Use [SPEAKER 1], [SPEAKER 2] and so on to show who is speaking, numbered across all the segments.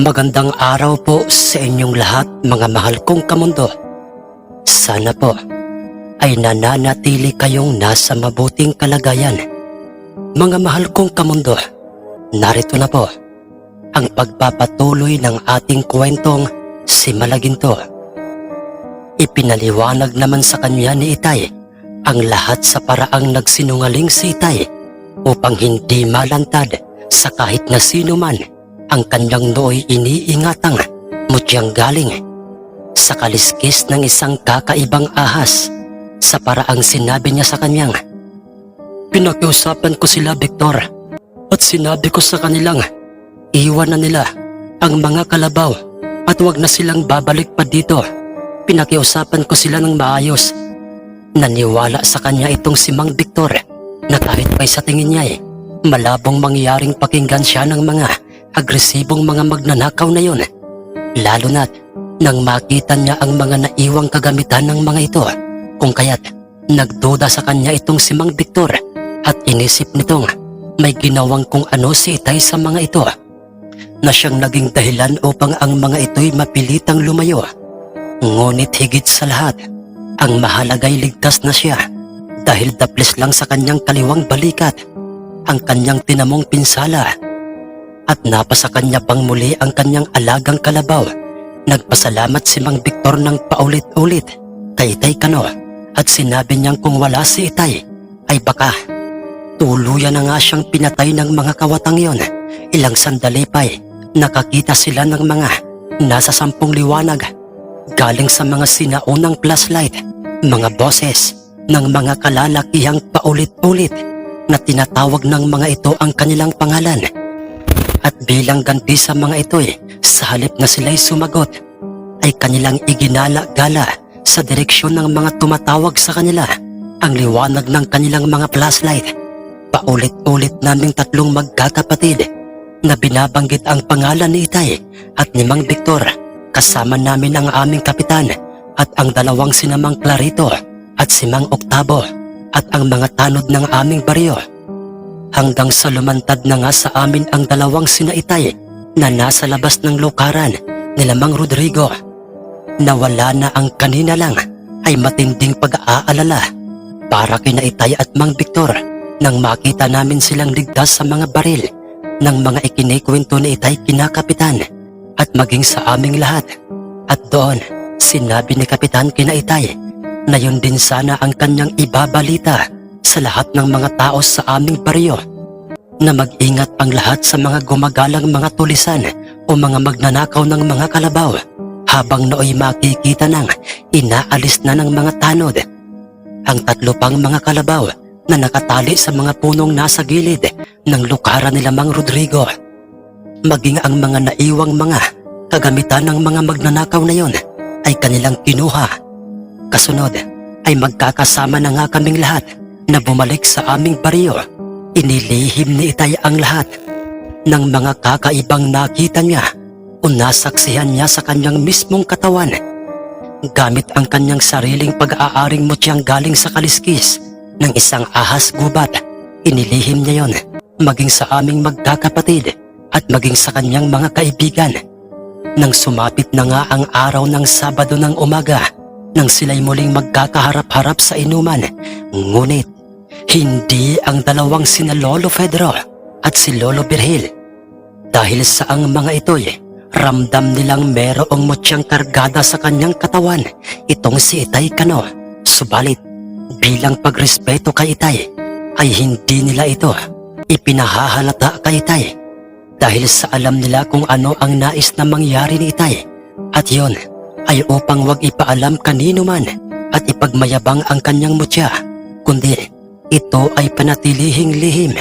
[SPEAKER 1] Magandang araw po sa inyong lahat mga mahal kong kamundo. Sana po ay nananatili kayong nasa mabuting kalagayan. Mga mahal kong kamundo, narito na po ang pagpapatuloy ng ating kwentong si Malaginto. Ipinaliwanag naman sa kanya ni Itay ang lahat sa paraang nagsinungaling si Itay upang hindi malantad sa kahit na sino man ang kanyang nooy iniingatang mutyang galing sa kaliskis ng isang kakaibang ahas sa paraang sinabi niya sa kanyang Pinakiusapan ko sila Victor at sinabi ko sa kanilang iwan na nila ang mga kalabaw at wag na silang babalik pa dito. Pinakiusapan ko sila ng maayos. Naniwala sa kanya itong si Mang Victor na kahit pa sa tingin niya eh, malabong mangyaring pakinggan siya ng mga agresibong mga magnanakaw na yon. Lalo na't nang makita niya ang mga naiwang kagamitan ng mga ito, kung kaya't nagduda sa kanya itong si Mang Victor at inisip nitong may ginawang kung ano si Itay sa mga ito na siyang naging dahilan upang ang mga ito'y mapilitang lumayo. Ngunit higit sa lahat, ang mahalagay ligtas na siya dahil daples lang sa kanyang kaliwang balikat ang kanyang tinamong pinsala at napasa kanya pang muli ang kanyang alagang kalabaw. Nagpasalamat si Mang Victor ng paulit-ulit kay Itay Kano at sinabi niyang kung wala si Itay ay baka tuluyan na nga siyang pinatay ng mga kawatang yon. Ilang sandali pa'y nakakita sila ng mga nasa sampung liwanag galing sa mga sinaunang flashlight, mga boses ng mga kalalakihang paulit-ulit na tinatawag ng mga ito ang kanilang pangalan. At bilang ganti sa mga ito eh, sa halip na sila'y sumagot, ay kanilang iginala-gala sa direksyon ng mga tumatawag sa kanila ang liwanag ng kanilang mga flashlight. Paulit-ulit naming tatlong magkakapatid na binabanggit ang pangalan ni Itay at ni Mang Victor kasama namin ang aming kapitan at ang dalawang sinamang Clarito at si Mang Octavo at ang mga tanod ng aming baryo. Hanggang sa lumantad na nga sa amin ang dalawang sinaitay na nasa labas ng lukaran nila Mang Rodrigo. Nawala na ang kanina lang ay matinding pag-aalala para kina Itay at Mang Victor nang makita namin silang ligtas sa mga baril ng mga ikinikwento ni Itay kinakapitan at maging sa aming lahat. At doon, sinabi ni Kapitan kina Itay na yun din sana ang kanyang ibabalita sa lahat ng mga tao sa aming baryo na mag-ingat ang lahat sa mga gumagalang mga tulisan o mga magnanakaw ng mga kalabaw habang nooy makikita ng inaalis na ng mga tanod. Ang tatlo pang mga kalabaw na nakatali sa mga punong nasa gilid ng lukaran nila Mang Rodrigo. Maging ang mga naiwang mga kagamitan ng mga magnanakaw na yon ay kanilang kinuha. Kasunod ay magkakasama na nga kaming lahat na bumalik sa aming baryo. Inilihim ni Itay ang lahat ng mga kakaibang nakita niya o nasaksihan niya sa kanyang mismong katawan. Gamit ang kanyang sariling pag-aaring mutyang galing sa kaliskis ng isang ahas gubat, inilihim niya yon maging sa aming magkakapatid at maging sa kanyang mga kaibigan. Nang sumapit na nga ang araw ng Sabado ng umaga, nang sila'y muling magkakaharap-harap sa inuman, ngunit hindi ang dalawang sina Lolo Pedro at si Lolo Birhil. Dahil sa ang mga ito'y ramdam nilang merong mutyang kargada sa kanyang katawan itong si Itay Kano. Subalit bilang pagrespeto kay Itay ay hindi nila ito ipinahahalata kay Itay dahil sa alam nila kung ano ang nais na mangyari ni Itay at yon ay upang wag ipaalam kanino man at ipagmayabang ang kanyang mutya kundi ito ay panatilihing lihim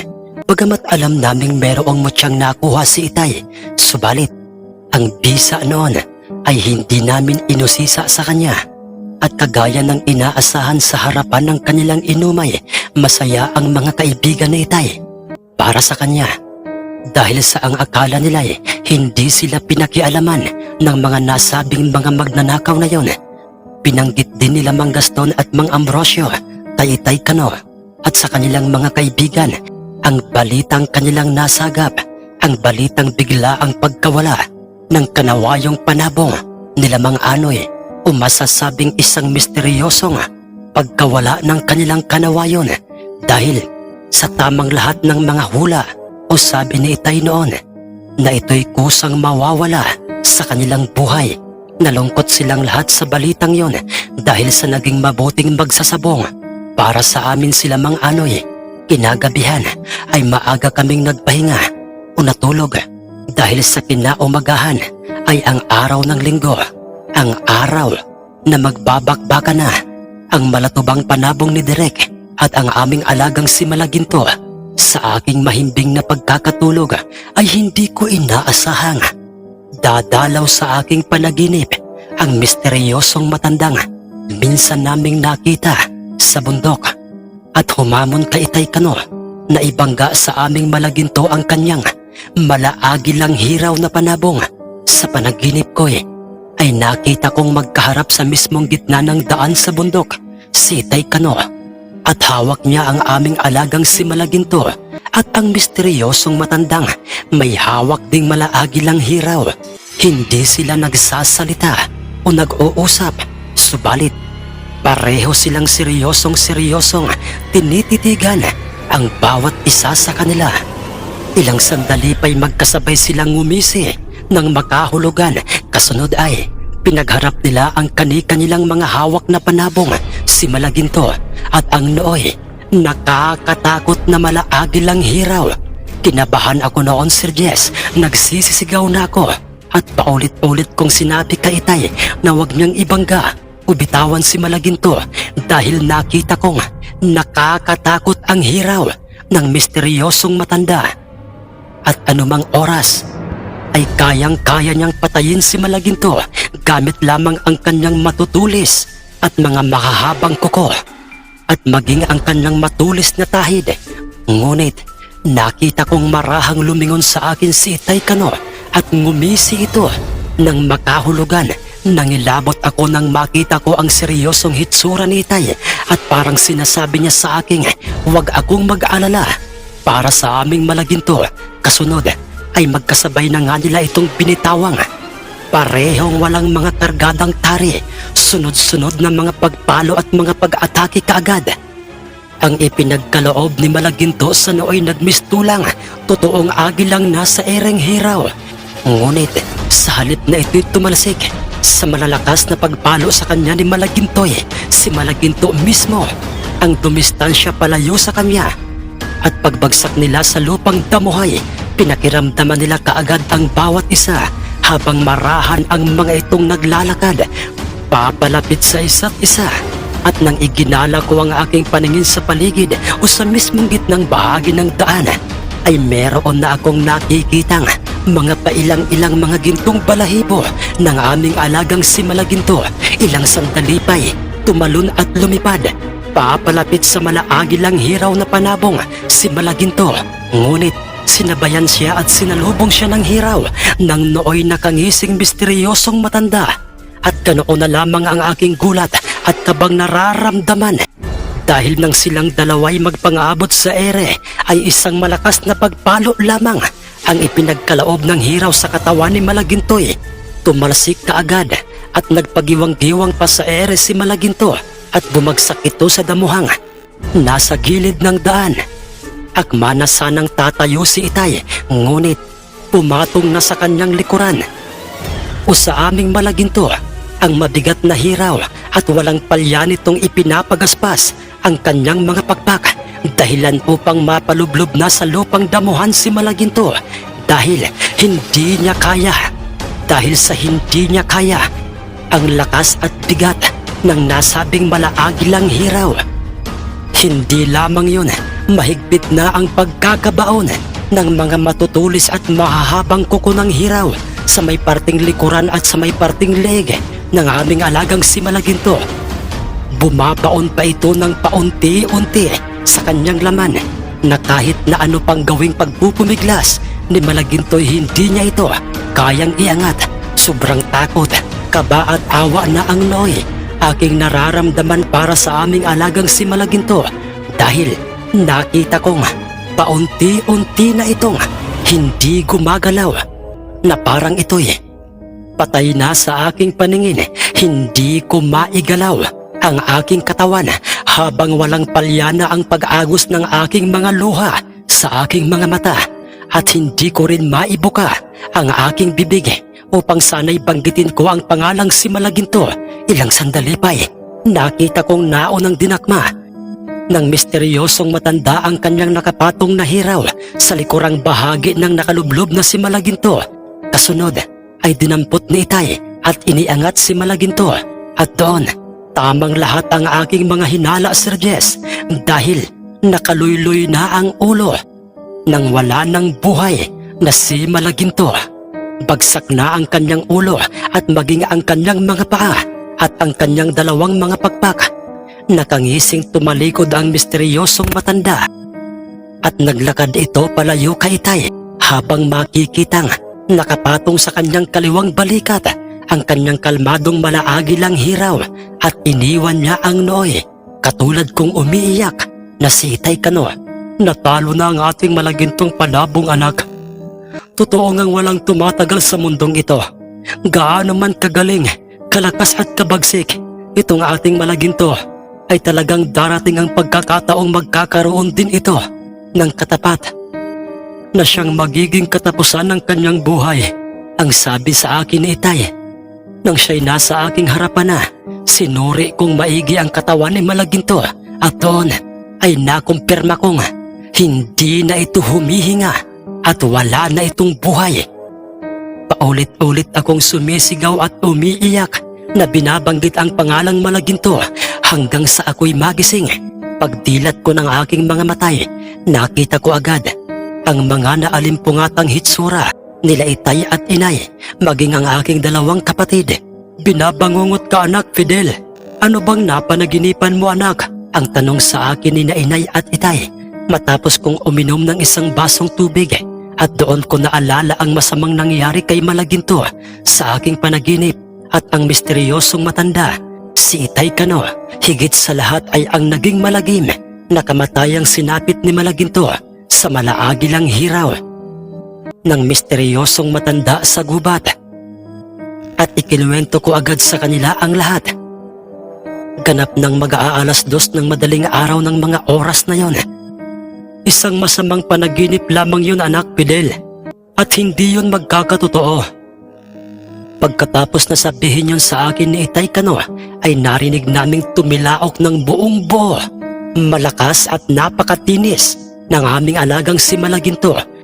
[SPEAKER 1] bagamat alam naming merong mutyang nakuha si Itay subalit ang bisa noon ay hindi namin inusisa sa kanya at kagaya ng inaasahan sa harapan ng kanilang inumay, masaya ang mga kaibigan ni Itay para sa kanya. Dahil sa ang akala nila ay hindi sila pinakialaman ng mga nasabing mga magnanakaw na yon. Pinanggit din nila Mang Gaston at Mang Ambrosio kay Itay Kano at sa kanilang mga kaibigan ang balitang kanilang nasagap, ang balitang bigla ang pagkawala ng kanawayong panabong nilamang anoy o masasabing isang misteryosong pagkawala ng kanilang kanawayon dahil sa tamang lahat ng mga hula o sabi ni Itay noon na ito'y kusang mawawala sa kanilang buhay. Nalungkot silang lahat sa balitang yon dahil sa naging mabuting magsasabong para sa amin sila mang anoy. Kinagabihan ay maaga kaming nagpahinga o natulog dahil sa kinaumagahan ay ang araw ng linggo, ang araw na magbabakbaka na ang malatubang panabong ni Derek at ang aming alagang si Malaginto. Sa aking mahimbing na pagkakatulog ay hindi ko inaasahang dadalaw sa aking panaginip ang misteryosong matandang minsan naming nakita sa bundok at humamon kay Itay Kano na ibangga sa aming malaginto ang kanyang malaagi lang hiraw na panabong. Sa panaginip ko eh, ay nakita kong magkaharap sa mismong gitna ng daan sa bundok si Itay Kano at hawak niya ang aming alagang si Malaginto at ang misteryosong matandang may hawak ding malaagi lang hiraw. Hindi sila nagsasalita o nag-uusap, subalit pareho silang seryosong seryosong tinititigan ang bawat isa sa kanila. Ilang sandali pa'y magkasabay silang ngumisi ng makahulugan. Kasunod ay pinagharap nila ang kani-kanilang mga hawak na panabong si Malaginto at ang nooy. Nakakatakot na malaagi lang hiraw. Kinabahan ako noon Sir Jess, nagsisisigaw na ako. At paulit-ulit kong sinabi kay Itay na huwag niyang ibangga o bitawan si Malaginto dahil nakita kong nakakatakot ang hiraw ng misteryosong matanda. At anumang oras ay kayang-kaya niyang patayin si Malaginto gamit lamang ang kanyang matutulis at mga makahabang kuko at maging ang kanyang matulis na tahid. Ngunit nakita kong marahang lumingon sa akin si Itay Kano at ngumisi ito nang makahulugan. Nangilabot ako nang makita ko ang seryosong hitsura ni Itay at parang sinasabi niya sa akin huwag akong mag-alala para sa aming malaginto. Kasunod ay magkasabay na nga nila itong binitawang. Parehong walang mga kargadang tari, sunod-sunod na mga pagpalo at mga pag-atake kaagad. Ang ipinagkaloob ni Malaginto sa nooy nagmistulang, totoong agilang nasa ereng hiraw. Ngunit sa halip na ito'y tumalsik, sa malalakas na pagpalo sa kanya ni Malagintoy, si Malaginto mismo ang dumistansya palayo sa kanya. At pagbagsak nila sa lupang damuhay, pinakiramdaman nila kaagad ang bawat isa habang marahan ang mga itong naglalakad papalapit sa isa't isa. At nang iginala ko ang aking paningin sa paligid o sa mismong gitnang bahagi ng daan, ay meron na akong nakikitang mga pailang-ilang mga gintong balahibo ng aming alagang si Malaginto. Ilang sandali pa'y tumalon at lumipad. Papalapit sa malaagi lang hiraw na panabong si Malaginto. Ngunit sinabayan siya at sinalubong siya ng hiraw ng nooy nakangising misteryosong matanda. At ganoon na lamang ang aking gulat at kabang nararamdaman dahil nang silang dalaway magpangaabot sa ere ay isang malakas na pagpalo lamang ang ipinagkalaob ng hiraw sa katawan ni Malagintoy. Tumalsik kaagad at nagpagiwang-giwang pa sa ere si Malaginto at bumagsak ito sa damuhang. Nasa gilid ng daan. Akma na sanang tatayo si Itay ngunit pumatong na sa kanyang likuran. O sa aming Malaginto ang mabigat na hiraw at walang palya nitong ipinapagaspas ang kanyang mga pakpak dahilan upang mapalublob na sa lupang damuhan si Malaginto dahil hindi niya kaya. Dahil sa hindi niya kaya, ang lakas at bigat ng nasabing malaagilang hiraw. Hindi lamang yun, mahigpit na ang pagkakabaon ng mga matutulis at mahahabang kuko ng hiraw sa may parting likuran at sa may parting leeg ng aming alagang si Malaginto. Bumabaon pa ito ng paunti-unti sa kanyang laman na kahit na ano pang gawing pagpupumiglas ni Malaginto'y hindi niya ito kayang iangat. Sobrang takot, kaba at awa na ang noy aking nararamdaman para sa aming alagang si Malaginto dahil nakita kong paunti-unti na itong hindi gumagalaw na parang ito'y Patay na sa aking paningin, hindi ko maigalaw ang aking katawan habang walang palyana ang pag-agos ng aking mga luha sa aking mga mata at hindi ko rin maibuka ang aking bibig upang sana'y banggitin ko ang pangalang si Malaginto. Ilang sandali pa'y nakita kong naunang dinakma ng misteryosong matanda ang kanyang nakapatong na hiraw sa likurang bahagi ng nakalublob na si Malaginto. Kasunod ay dinampot ni Itay at iniangat si Malaginto at doon tamang lahat ang aking mga hinala Sir Jess dahil nakaluyloy na ang ulo nang wala ng buhay na si Malaginto. Bagsak na ang kanyang ulo at maging ang kanyang mga paa at ang kanyang dalawang mga pakpak. Nakangising tumalikod ang misteryosong matanda at naglakad ito palayo kay Itay habang makikitang nakapatong sa kanyang kaliwang balikat ang kanyang kalmadong malaagi lang hiraw at iniwan niya ang nooy katulad kong umiiyak na si Itay Kano. Natalo na ang ating malagintong panabong anak. Totoo ngang walang tumatagal sa mundong ito. Gaano man kagaling, kalakas at kabagsik, itong ating malaginto ay talagang darating ang pagkakataong magkakaroon din ito ng katapat na siyang magiging katapusan ng kanyang buhay. Ang sabi sa akin ni Itay, nang siya'y nasa aking harapan na, sinuri kong maigi ang katawan ni Malaginto at doon ay nakumpirma kong hindi na ito humihinga at wala na itong buhay. Paulit-ulit akong sumisigaw at umiiyak na binabanggit ang pangalang Malaginto hanggang sa ako'y magising. Pagdilat ko ng aking mga matay, nakita ko agad ang mga naalimpungatang hitsura nila itay at inay, maging ang aking dalawang kapatid. Binabangungot ka anak, Fidel. Ano bang napanaginipan mo anak? Ang tanong sa akin ni na inay at itay matapos kong uminom ng isang basong tubig at doon ko naalala ang masamang nangyari kay Malaginto sa aking panaginip at ang misteryosong matanda. Si Itay Kano, higit sa lahat ay ang naging malagim na kamatayang sinapit ni Malaginto sa malaagilang hiraw ng misteryosong matanda sa gubat. At ikinuwento ko agad sa kanila ang lahat. Ganap ng mag-aalas dos ng madaling araw ng mga oras na yon. Isang masamang panaginip lamang yun anak Fidel at hindi yun magkakatotoo. Pagkatapos na sabihin yun sa akin ni Itay Kano ay narinig naming tumilaok ng buong buo. Malakas at napakatinis ng aming alagang si Malaginto.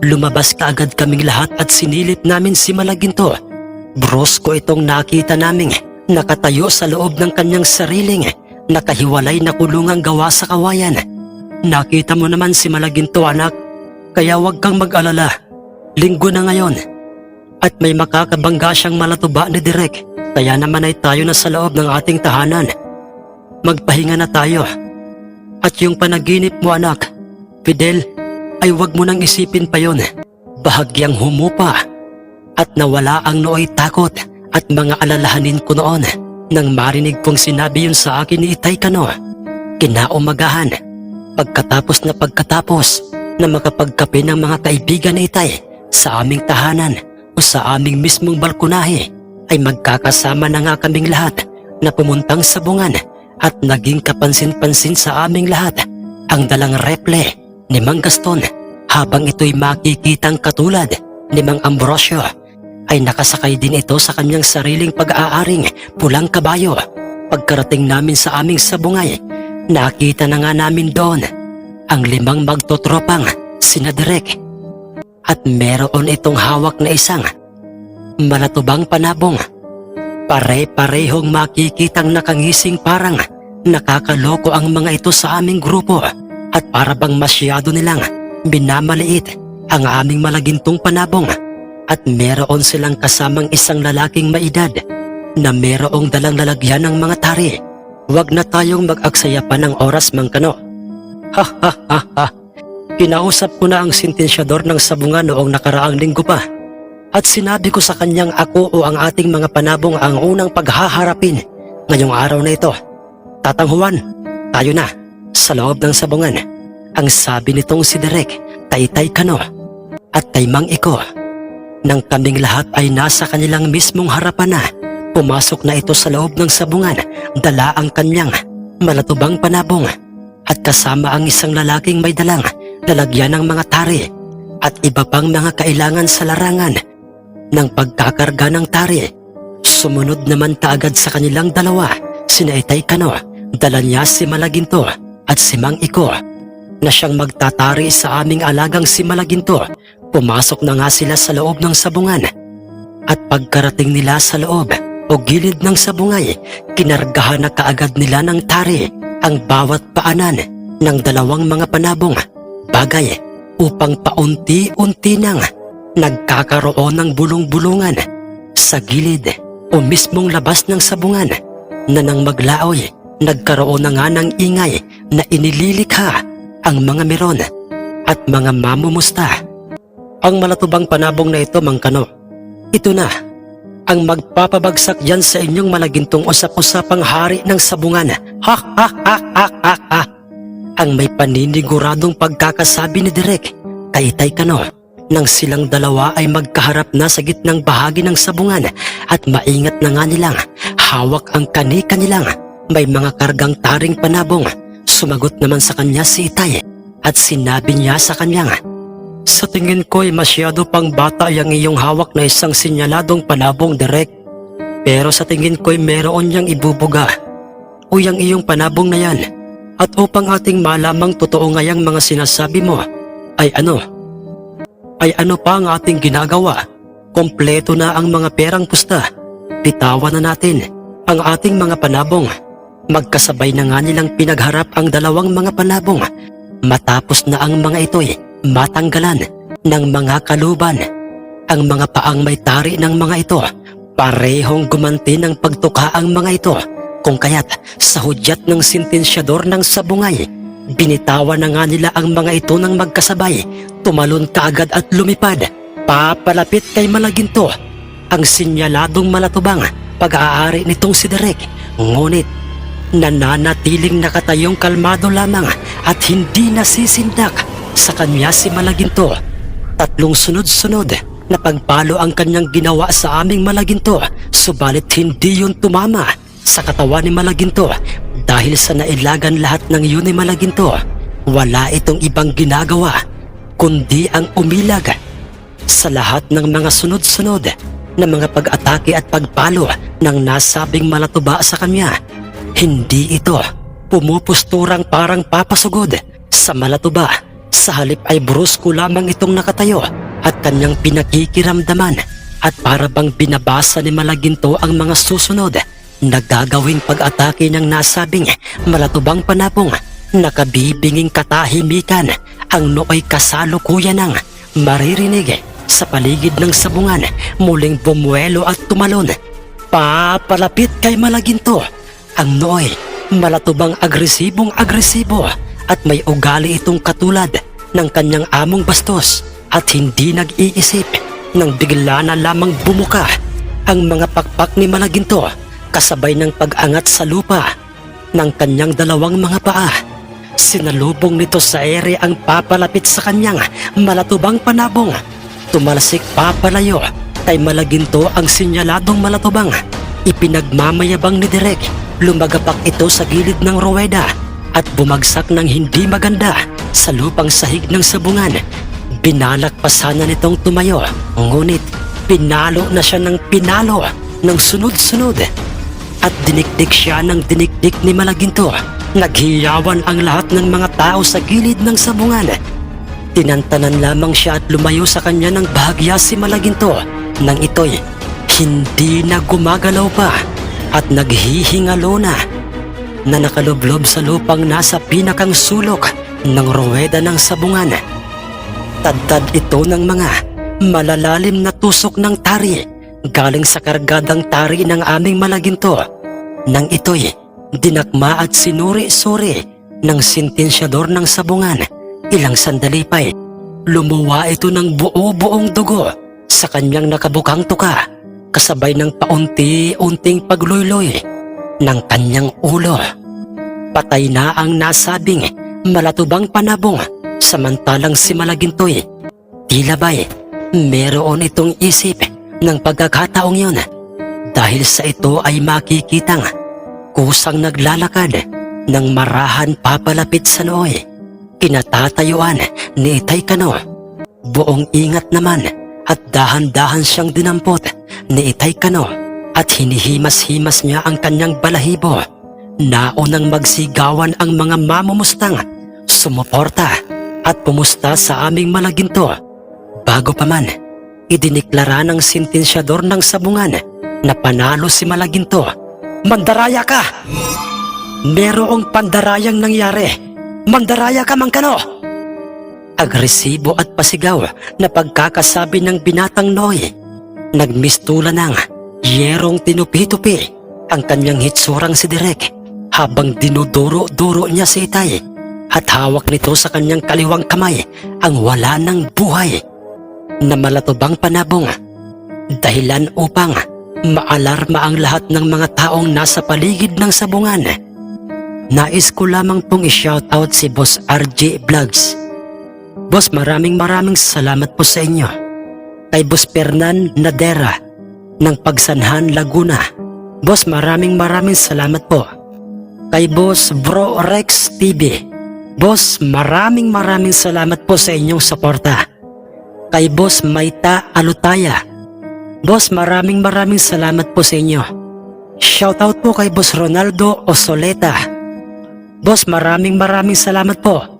[SPEAKER 1] Lumabas kaagad kaming lahat at sinilip namin si Malaginto. Brosko itong nakita naming nakatayo sa loob ng kanyang sariling nakahiwalay na kulungang gawa sa kawayan. Nakita mo naman si Malaginto anak, kaya huwag kang mag-alala. Linggo na ngayon. At may makakabangga siyang malatuba ni Direk, kaya naman ay tayo na sa loob ng ating tahanan. Magpahinga na tayo. At yung panaginip mo anak, Fidel, ay huwag mo nang isipin pa yon. Bahagyang humupa at nawala ang nooy takot at mga alalahanin ko noon nang marinig kong sinabi yun sa akin ni Itay Kano. Kinaumagahan, pagkatapos na pagkatapos na makapagkape ng mga kaibigan ni Itay sa aming tahanan o sa aming mismong balkonahe ay magkakasama na nga kaming lahat na pumuntang sa bungan at naging kapansin-pansin sa aming lahat ang dalang reple ni Mang Gaston habang ito'y makikitang katulad ni Mang Ambrosio ay nakasakay din ito sa kanyang sariling pag-aaring pulang kabayo. Pagkarating namin sa aming sabungay, nakita na nga namin doon ang limang magtotropang sinadirek at meron itong hawak na isang malatubang panabong. Pare-parehong makikitang nakangising parang nakakaloko ang mga ito sa aming grupo at para bang masyado nilang binamaliit ang aming malagintong panabong at meron silang kasamang isang lalaking maedad na merong dalang lalagyan ng mga tari. Huwag na tayong mag-aksaya pa ng oras, Mangkano. Ha ha ha ha. Kinausap ko na ang sintensyador ng sabungan noong nakaraang linggo pa. At sinabi ko sa kanyang ako o ang ating mga panabong ang unang paghaharapin ngayong araw na ito. Tatang Juan, tayo na, sa loob ng sabungan. Ang sabi nitong si Derek, Taytay Kano, at Taymang Iko. Nang kaming lahat ay nasa kanilang mismong harapan na, pumasok na ito sa loob ng sabungan, dala ang kanyang malatubang panabong at kasama ang isang lalaking may dalang lalagyan ng mga tari at iba pang mga kailangan sa larangan ng pagkakarga ng tari. Sumunod naman kaagad sa kanilang dalawa, sina Itay Kano, dala niya si Malaginto at si Mang Iko na siyang magtatari sa aming alagang si Malaginto. Pumasok na nga sila sa loob ng sabungan at pagkarating nila sa loob o gilid ng sabungay, kinargahan na kaagad nila ng tari ang bawat paanan ng dalawang mga panabong bagay upang paunti-unti nang nagkakaroon ng bulong-bulungan sa gilid o mismong labas ng sabungan na nang maglaoy nagkaroon na nga ng ingay na inililikha ang mga meron at mga mamumusta. Ang malatubang panabong na ito, Mangkano, ito na ang magpapabagsak yan sa inyong malagintong usap-usapang hari ng sabungan. Ha ha ha ha ha ha. Ang may paniniguradong pagkakasabi ni Direk kay Itay Kano nang silang dalawa ay magkaharap na sa gitnang bahagi ng sabungan at maingat na nga nilang hawak ang kani-kanilang may mga kargang taring panabong. Sumagot naman sa kanya si Itay at sinabi niya sa kanyang sa tingin ko ay masyado pang bata yung iyong hawak na isang sinyaladong panabong direk. Pero sa tingin ko ay meron niyang ibubuga. O yung iyong panabong na yan. At upang ating malamang totoo ngayang mga sinasabi mo, ay ano? Ay ano pa ang ating ginagawa? Kompleto na ang mga perang pusta. Bitawan na natin ang ating mga panabong. Magkasabay na nga nilang pinagharap ang dalawang mga panabong. Matapos na ang mga ito'y matanggalan ng mga kaluban. Ang mga paang may tari ng mga ito, parehong gumanti ng pagtuka ang mga ito. Kung kaya't sa hudyat ng sintensyador ng sabungay, binitawan na nga nila ang mga ito ng magkasabay, tumalon kaagad at lumipad. Papalapit kay Malaginto, ang sinyaladong malatubang pag-aari nitong si Derek. Ngunit nananatiling nakatayong kalmado lamang at hindi nasisindak sa kanya si Malaginto. Tatlong sunod-sunod na pagpalo ang kanyang ginawa sa aming Malaginto, subalit hindi yun tumama sa katawan ni Malaginto dahil sa nailagan lahat ng yun ni Malaginto. Wala itong ibang ginagawa kundi ang umilag sa lahat ng mga sunod-sunod na mga pag-atake at pagpalo ng nasabing malatuba sa kanya. Hindi ito pumupusturang parang papasugod sa malatuba. Sa halip ay brusko lamang itong nakatayo at kanyang pinakikiramdaman at para bang binabasa ni Malaginto ang mga susunod na gagawing pag-atake ng nasabing malatubang panapong nakabibinging katahimikan ang nooy kasalukuyan ng maririnig sa paligid ng sabungan muling bumuelo at tumalon. Papalapit kay Malaginto ang nooy malatubang agresibong agresibo at may ugali itong katulad ng kanyang among bastos at hindi nag-iisip nang bigla na lamang bumuka ang mga pakpak ni Malaginto kasabay ng pag-angat sa lupa ng kanyang dalawang mga paa. Sinalubong nito sa ere ang papalapit sa kanyang malatubang panabong. Tumalsik papalayo kay Malaginto ang sinyaladong malatubang. Ipinagmamayabang ni Direk, lumagapak ito sa gilid ng ruweda at bumagsak ng hindi maganda sa lupang sahig ng sabungan. Binalak nitong tumayo, ngunit pinalo na siya ng pinalo ng sunod-sunod at dinikdik siya ng dinikdik ni Malaginto. Naghiyawan ang lahat ng mga tao sa gilid ng sabungan. Tinantanan lamang siya at lumayo sa kanya ng bahagya si Malaginto nang ito'y hindi na gumagalaw pa at naghihingalo na na nakalublob sa lupang nasa pinakang sulok ng ruweda ng sabungan. Tadtad ito ng mga malalalim na tusok ng tari galing sa kargadang tari ng aming malaginto. Nang ito'y dinakma at sinuri-suri ng sintensyador ng sabungan. Ilang sandali pa'y lumuwa ito ng buo-buong dugo sa kanyang nakabukang tuka kasabay ng paunti-unting pagluyloy ng kanyang ulo. Patay na ang nasabing malatubang panabong samantalang si Malagintoy tila ba'y meron itong isip ng pagkakataong yun dahil sa ito ay makikitang kusang naglalakad ng marahan papalapit sa nooy. Kinatatayuan ni Itay Kano. Buong ingat naman at dahan-dahan siyang dinampot ni Itay Kano at hinihimas-himas niya ang kanyang balahibo. Naunang magsigawan ang mga mamumustang, sumuporta at pumusta sa aming malaginto. Bago pa man, idiniklara ng sentensyador ng sabungan na panalo si Malaginto. Mandaraya ka! Merong pandarayang nangyari. Mandaraya ka, Mangkano! Agresibo at pasigaw na pagkakasabi ng binatang Noy. Nagmistula ng yerong tinupi-tupi ang kanyang hitsurang si Direk habang dinuduro-duro niya si Itay at hawak nito sa kanyang kaliwang kamay ang wala ng buhay na malatubang panabong dahilan upang maalarma ang lahat ng mga taong nasa paligid ng sabungan. Nais ko lamang pong i-shoutout si Boss RJ Vlogs. Boss, maraming maraming salamat po sa inyo. Kay Boss Fernan Nadera ng Pagsanhan, Laguna. Boss, maraming maraming salamat po. Kay Boss Bro Rex TV. Boss, maraming maraming salamat po sa inyong suporta. Kay Boss Maita Alutaya. Boss, maraming maraming salamat po sa inyo. Shoutout po kay Boss Ronaldo Osoleta. Boss, maraming maraming salamat po.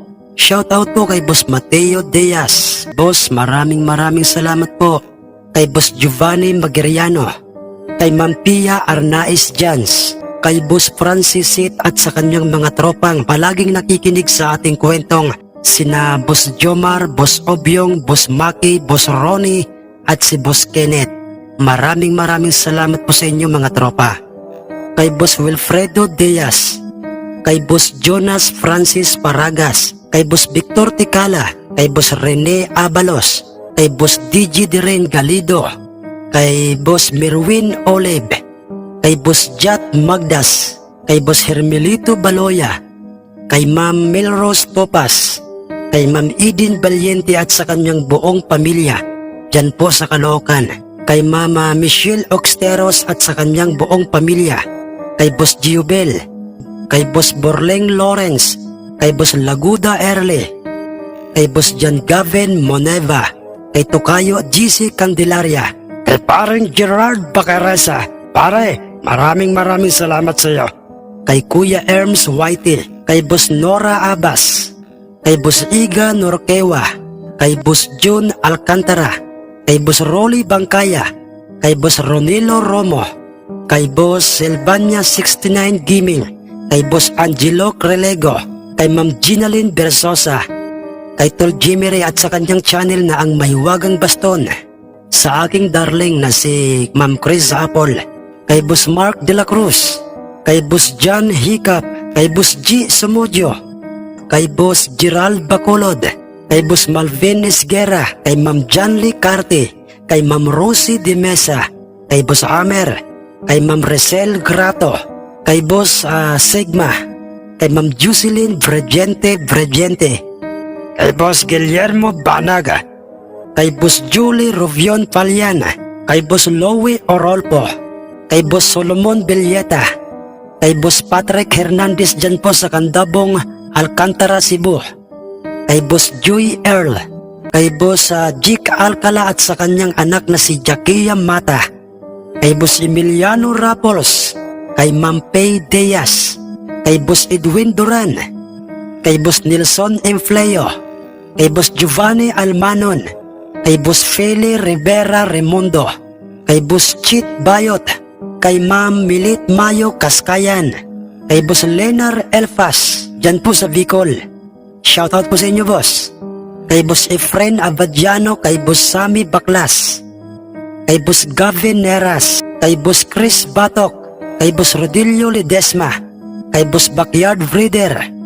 [SPEAKER 1] Shoutout po kay Boss Mateo Diaz. Boss, maraming maraming salamat po. Kay Boss Giovanni Magiriano. Kay Ma'am Pia Arnaiz Jans. Kay Boss Francis Sit at sa kanyang mga tropang palaging nakikinig sa ating kwentong sina Boss Jomar, Boss Obyong, Boss Maki, Boss Ronnie at si Boss Kenneth. Maraming maraming salamat po sa inyo mga tropa. Kay Boss Wilfredo Diaz, kay Boss Jonas Francis Paragas, kay Boss Victor Ticala, kay Boss Rene Abalos, kay Boss DJ Diren Galido, kay Boss Merwin Oleb, kay Boss Jat Magdas, kay Boss Hermelito Baloya, kay Ma'am Melrose Topas, kay Ma'am Eden Valiente at sa kanyang buong pamilya, dyan po sa Caloocan, kay Mama Michelle Oxteros at sa kanyang buong pamilya, kay Boss Giubel, kay Boss Borleng Lawrence, kay Boss Laguda Erle, kay Boss John Gavin Moneva, kay Tokayo GC Candelaria, kay parang Gerard Bacaresa. Pare, maraming maraming salamat sa iyo. Kay Kuya Erms Whitey, kay Boss Nora Abbas, kay Boss Iga Norquewa, kay Boss June Alcantara, kay Boss Rolly Bangkaya, kay Boss Ronilo Romo, kay Boss Silvania 69 Gaming, kay Boss Angelo Crelego, kay Ma'am Ginalyn Bersosa, kay Tol Jimmy Ray at sa kanyang channel na ang Mahiwagang Baston, sa aking darling na si Ma'am Chris Apple, kay Boss Mark De La Cruz, kay Boss John Hiccup, kay Boss G. Sumudio, kay Boss Gerald Bacolod, kay Boss Malvin Esguera, kay Ma'am Janly Carte, kay Ma'am Rosie De Mesa, kay Boss Amer, kay Ma'am Resel Grato, kay Boss ah, Sigma, kay Ma'am Jocelyn Bregente Bregente, kay Boss Guillermo Banaga, kay Boss Julie Rovion Paliana, kay Boss Lowy Orolpo, kay Boss Solomon Villeta, kay Boss Patrick Hernandez dyan po sa Kandabong, Alcantara, Cebu, kay Boss Joy Earl, kay Boss ah, Jik Alcala at sa kanyang anak na si Jackia Mata, kay Boss Emiliano Rapols, kay Ma'am Pay Diaz, kay Boss Edwin Duran, kay Boss Nelson Enfleo, kay Boss Giovanni Almanon, kay Boss Feli Rivera Remundo, kay Boss Chit Bayot, kay Ma'am Milit Mayo Kaskayan, kay Boss Lenar Elfas, dyan po sa Bicol. Shoutout po sa inyo, boss. kay Boss Efren Abadiano, kay Boss Sammy Baklas, kay Boss Gavin Neras, kay Boss Chris Batok, kay Boss Rodilio Ledesma, kay Boss Backyard Breeder,